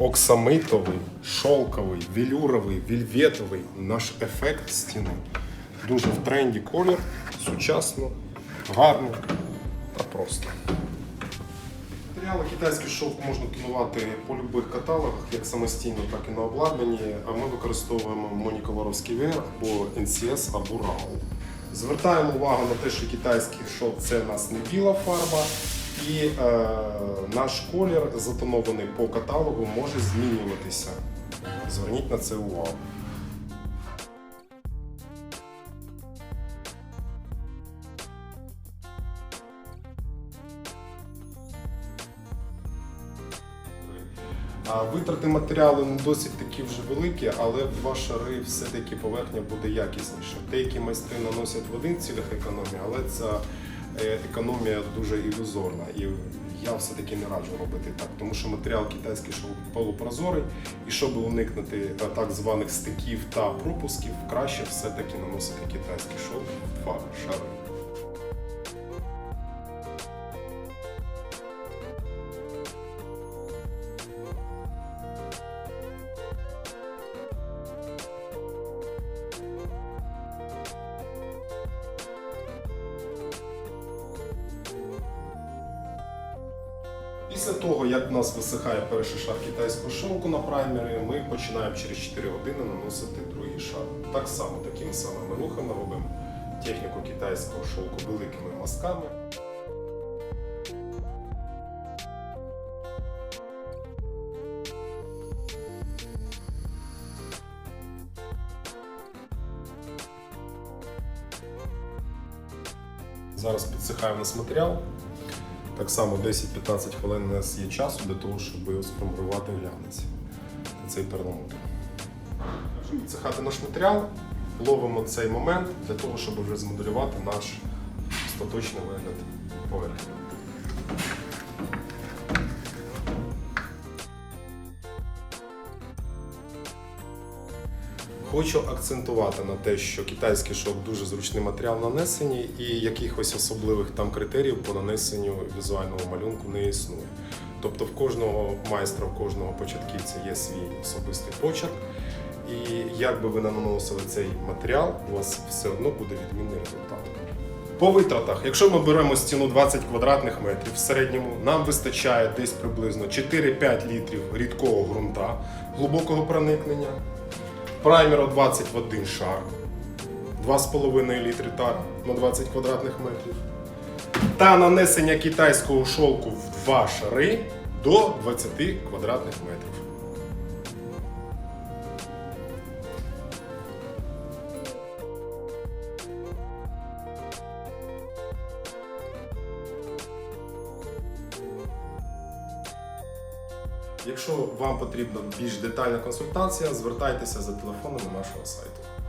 Оксамитовий, шовковий, велюровий, вільветовий наш ефект стіни. Дуже в тренді колір, сучасно, гарно та просто. Матеріали китайський шовк можна тонувати по будь-яких каталогах, як самостійно, так і на обладнанні. А ми використовуємо Моніковаровський VR або NCS або RAW. Звертаємо увагу на те, що китайський шовк це у нас не біла фарба, і е, наш колір, затонований по каталогу, може змінюватися. Зверніть на це увагу. Витрати матеріалу не досить такі вже великі, але два шари все-таки поверхня буде якісніша. Деякі майстри наносять в один цілях економії, але ця е, економія дуже ілюзорна. І я все-таки не раджу робити так, тому що матеріал китайський шов полупрозорий, і щоб уникнути так званих стиків та пропусків, краще все-таки наносити китайський шов два шари. Після того, як в нас висихає перший шар китайського шовку на праймері, ми починаємо через 4 години наносити другий шар. Так само, такими самими рухами робимо техніку китайського шовку великими мазками. Зараз підсихає у нас матеріал. Так само 10-15 хвилин у нас є часу для того, щоб його сформувати глянець цей перламутр. Відсихати наш матеріал, ловимо цей момент для того, щоб вже змоделювати наш остаточний вигляд поверхні. Хочу акцентувати на те, що китайський шовк дуже зручний матеріал нанесення і якихось особливих там критеріїв по нанесенню візуального малюнку не існує. Тобто в кожного майстра, в кожного початківця є свій особистий почерк. І як би ви наносили цей матеріал, у вас все одно буде відмінний результат. По витратах, якщо ми беремо стіну 20 квадратних метрів в середньому, нам вистачає десь приблизно 4-5 літрів рідкого ґрунта глибокого проникнення, праймеру 20 в один шар, 2,5 літри тара на 20 квадратних метрів, та нанесення китайського шолку в два шари до 20 квадратних метрів. Якщо вам потрібна більш детальна консультація, звертайтеся за телефонами нашого сайту.